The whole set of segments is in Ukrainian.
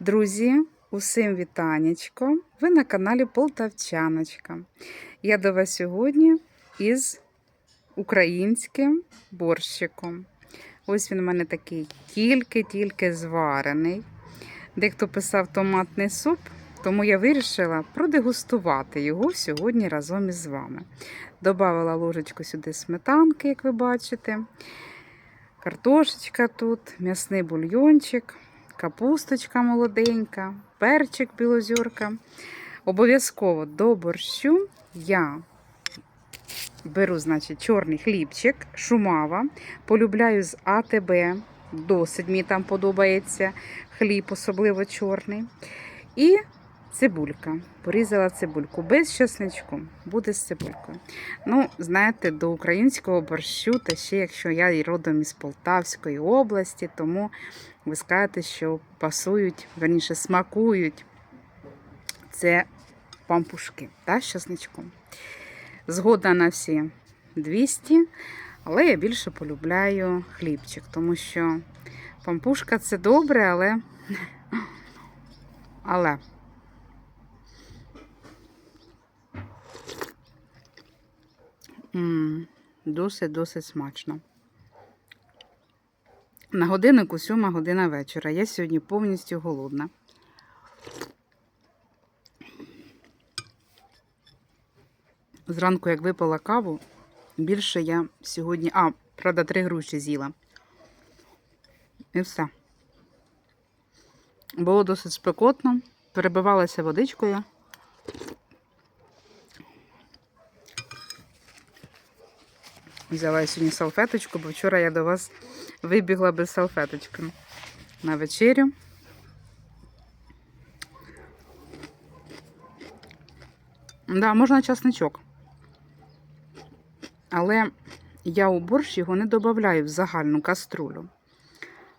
Друзі, усім вітанечко! Ви на каналі Полтавчаночка. Я до вас сьогодні із українським борщиком. Ось він у мене такий тільки-тільки зварений. Дехто писав томатний суп, тому я вирішила продегустувати його сьогодні разом із вами. Добавила ложечку сюди сметанки, як ви бачите. Картошечка тут, м'ясний бульйончик капусточка молоденька, перчик білозюрка. Обов'язково до борщу я беру, значить, чорний хлібчик, шумава. Полюбляю з АТБ. Досить мені там подобається хліб, особливо чорний. І цибулька. Порізала цибульку без чесничку, буде з цибулькою. Ну, знаєте, до українського борщу, та ще якщо я родом із Полтавської області, тому ви скажете, що пасують, верніше смакують це пампушки та, з чесничком. Згодна на всі 200, але я більше полюбляю хлібчик, тому що пампушка це добре, але. але. Досить-досить смачно. На годиннику сьома година вечора. Я сьогодні повністю голодна. Зранку, як випила каву, більше я сьогодні. А, правда, три груші з'їла. І все. Було досить спекотно, перебивалася водичкою. Взяла сьогодні салфеточку, бо вчора я до вас вибігла без салфеточки на вечерю. Да, можна часничок. Але я у борщ його не додаю в загальну каструлю.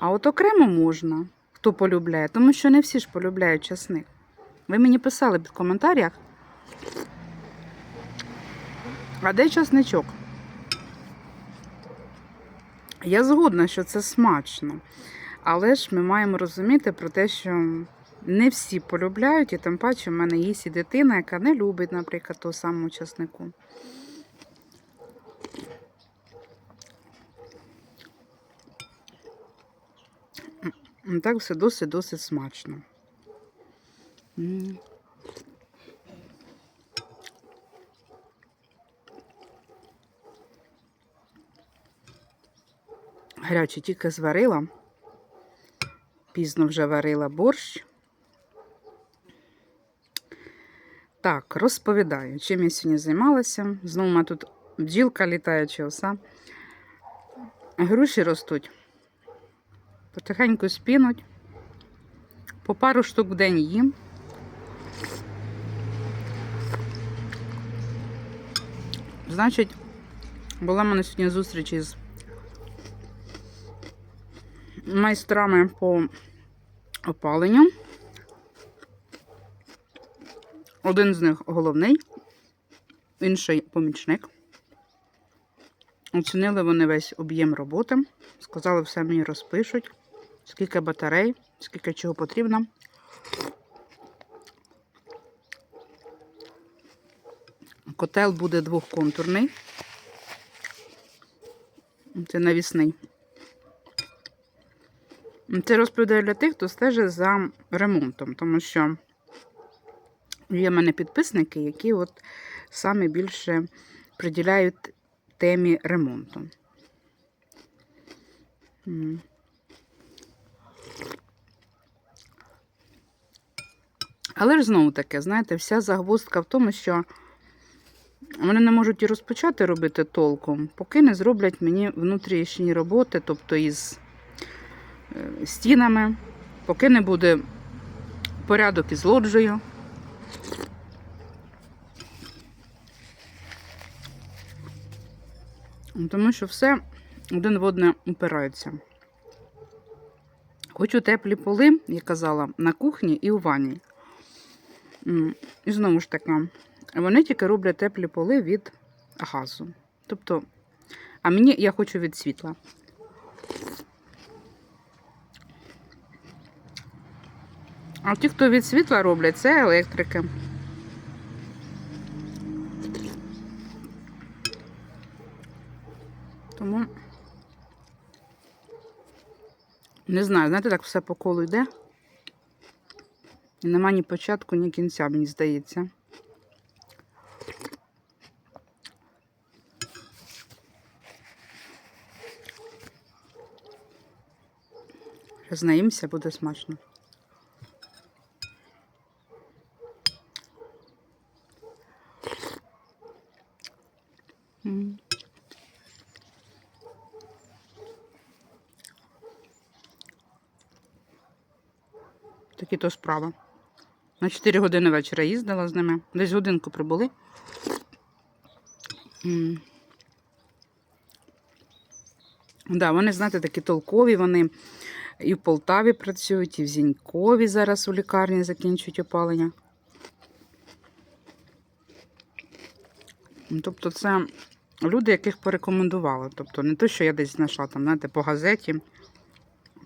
А от окремо можна, хто полюбляє, тому що не всі ж полюбляють часник. Ви мені писали під коментарях. А де часничок? Я згодна, що це смачно. Але ж ми маємо розуміти про те, що не всі полюбляють, і тим паче в мене є і дитина, яка не любить, наприклад, того самого часнику. Так все досить-досить смачно. М. Гаряче тільки зварила. Пізно вже варила борщ. Так, розповідаю, чим я сьогодні займалася. Знову у тут бджілка літаюча оса. Груші ростуть. Потихеньку спінуть. По пару штук в день їм. Значить, була в мене сьогодні зустріч із майстрами по опаленню. Один з них головний, інший помічник. Оцінили вони весь об'єм роботи. Сказали, все мені розпишуть, скільки батарей, скільки чого потрібно. Котел буде двохконтурний. Це навісний. Це розповідаю для тих, хто стежить за ремонтом, тому що є в мене підписники, які от саме більше приділяють темі ремонту. Але ж знову таке, знаєте, вся загвоздка в тому, що вони не можуть і розпочати робити толком, поки не зроблять мені внутрішні роботи, тобто із стінами, поки не буде порядок із лоджею. Тому що все один в одне упирається. Хочу теплі поли, я казала, на кухні і у ванні. І знову ж таки, вони тільки роблять теплі поли від газу. Тобто, а мені я хочу від світла. А ті, хто від світла роблять, це електрики. Тому не знаю, знаєте, так все по колу йде. І нема ні початку, ні кінця, мені здається. Наїмся, буде смачно. Такі то справа. На 4 години вечора їздила з ними. Десь годинку прибули. М. Да, вони, знаєте, такі толкові, вони і в Полтаві працюють, і в Зінькові зараз у лікарні закінчують опалення. Тобто це люди, яких порекомендували. Тобто не те, що я десь знайшла там, знаєте, по газеті,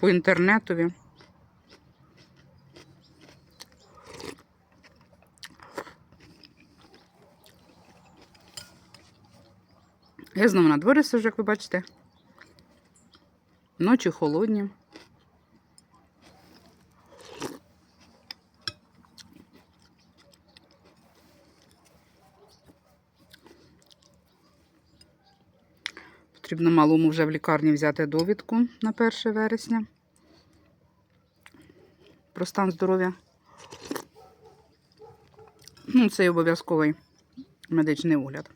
по інтернетові. Я знову на дворі сижу, як ви бачите. Ночі холодні. Потрібно малому вже в лікарні взяти довідку на 1 вересня. Про стан здоров'я. Ну, це обов'язковий медичний огляд.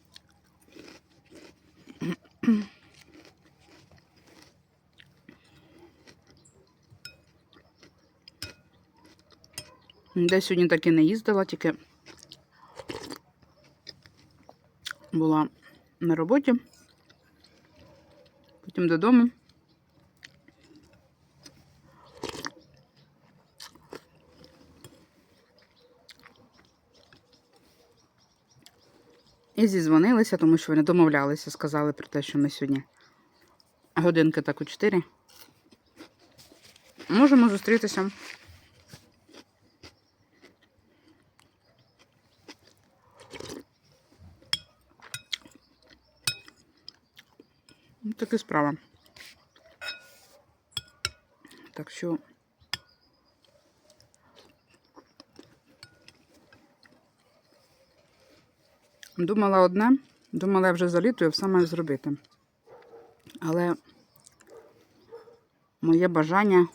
Де сьогодні так і не їздила, тільки була на роботі, потім додому. І зізвонилися, тому що вони домовлялися, сказали про те, що ми сьогодні годинки так у 4. Можемо зустрітися. Така справа. Так що. Думала одне, думала я вже залітую, все маю зробити. Але моє бажання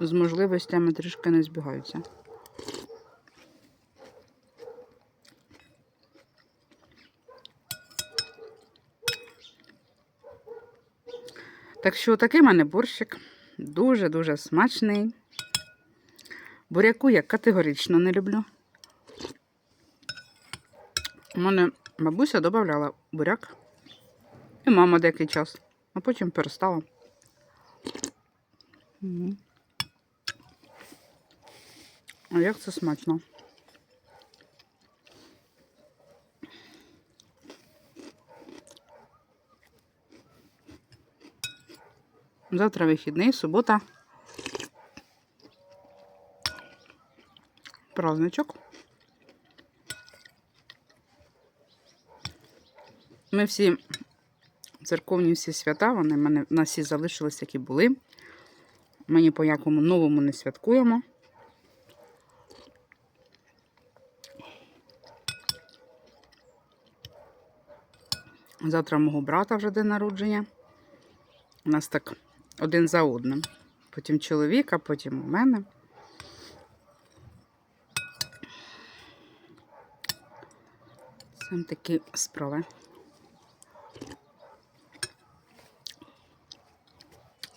з можливостями трішки не збігаються. Так що такий в мене борщик. Дуже-дуже смачний. Буряку я категорично не люблю. У мене бабуся додавала буряк. І мама деякий час, а потім перестала. А як це смачно? Завтра вихідний, субота. Праздничок. Ми всі церковні всі свята, вони в мене в нас всі залишились, які були. Ми ні по якому новому не святкуємо. Завтра мого брата вже день народження. У нас так один за одним. Потім чоловіка, потім у мене. Це такі справи.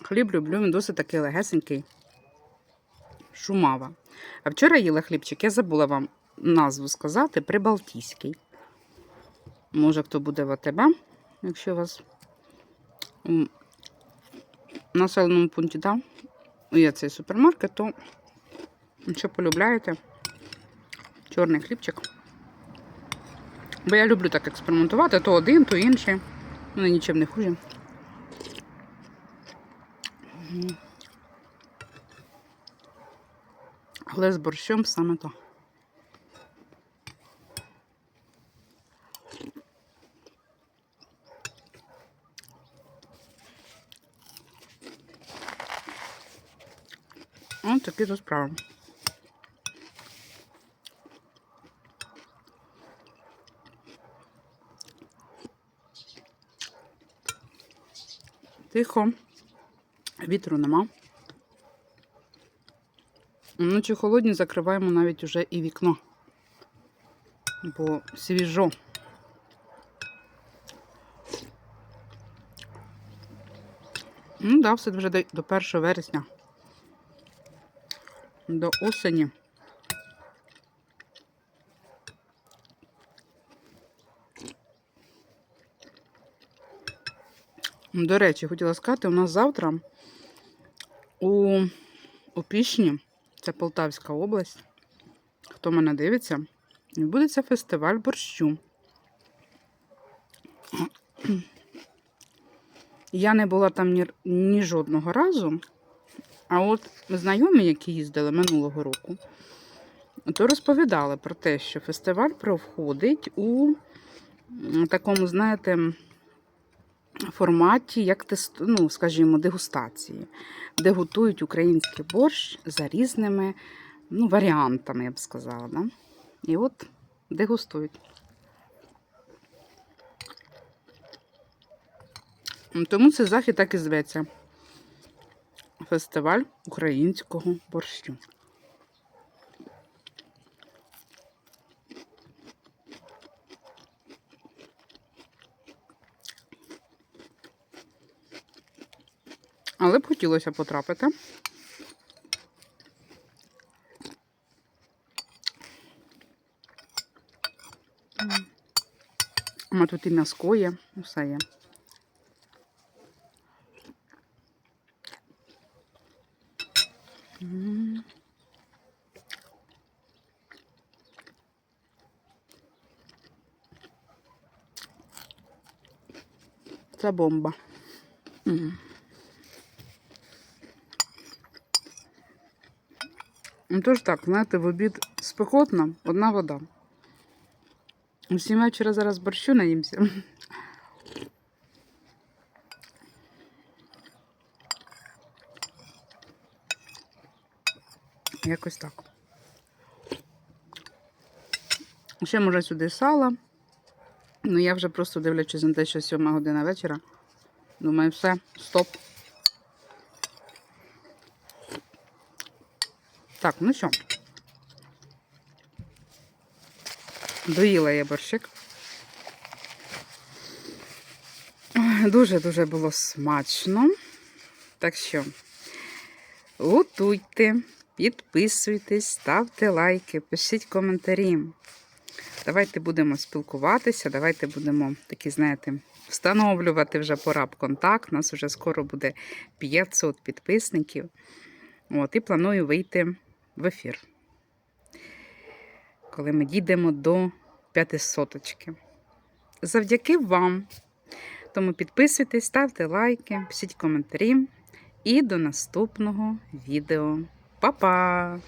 Хліб люблю, він досить такий легесенький. Шумава. А вчора їла хлібчик, я забула вам назву сказати, прибалтійський. Може, хто буде в АТБ, якщо у вас населеному пункті да, є цей супермаркет, то якщо полюбляєте чорний хлібчик. Бо я люблю так експериментувати, то один, то інший. Вони нічим не. Мгм. Але з борщом саме то. Ось такі то справи. Тихо. Вітру нема. Вночі холодні закриваємо навіть уже і вікно. Бо свіжо. Ну, да, все вже до, до 1 вересня. До осені. До речі, хотіла сказати, у нас завтра у, у Пішні, це Полтавська область, хто мене дивиться, відбудеться фестиваль борщу. Я не була там ні, ні жодного разу, а от знайомі, які їздили минулого року, то розповідали про те, що фестиваль проходить у такому, знаєте, форматі, як ну, скажімо, дегустації, де готують український борщ за різними ну, варіантами, я б сказала. Да? І от дегустують. Тому цей захід так і зветься. Фестиваль українського борщу. Але б хотілося потрапити. А тут і м'яско є, все є. Це бомба. Ну, тож так, знаєте, в обід спекотно, одна вода. Усім вечора зараз борщу наїмся. Якось так. Ще може сюди сало. Ну, я вже просто дивлячись на те, що 7 година вечора. Думаю, все, стоп. Так, ну що. Доїла я борщик. Дуже-дуже було смачно. Так що, готуйте, підписуйтесь, ставте лайки, пишіть коментарі. Давайте будемо спілкуватися, давайте будемо такі, знаєте, встановлювати вже пора б контакт. У нас вже скоро буде 500 підписників. От, і планую вийти в ефір, коли ми дійдемо до 500. Завдяки вам. Тому підписуйтесь, ставте лайки, пишіть коментарі. І до наступного відео. Па-па!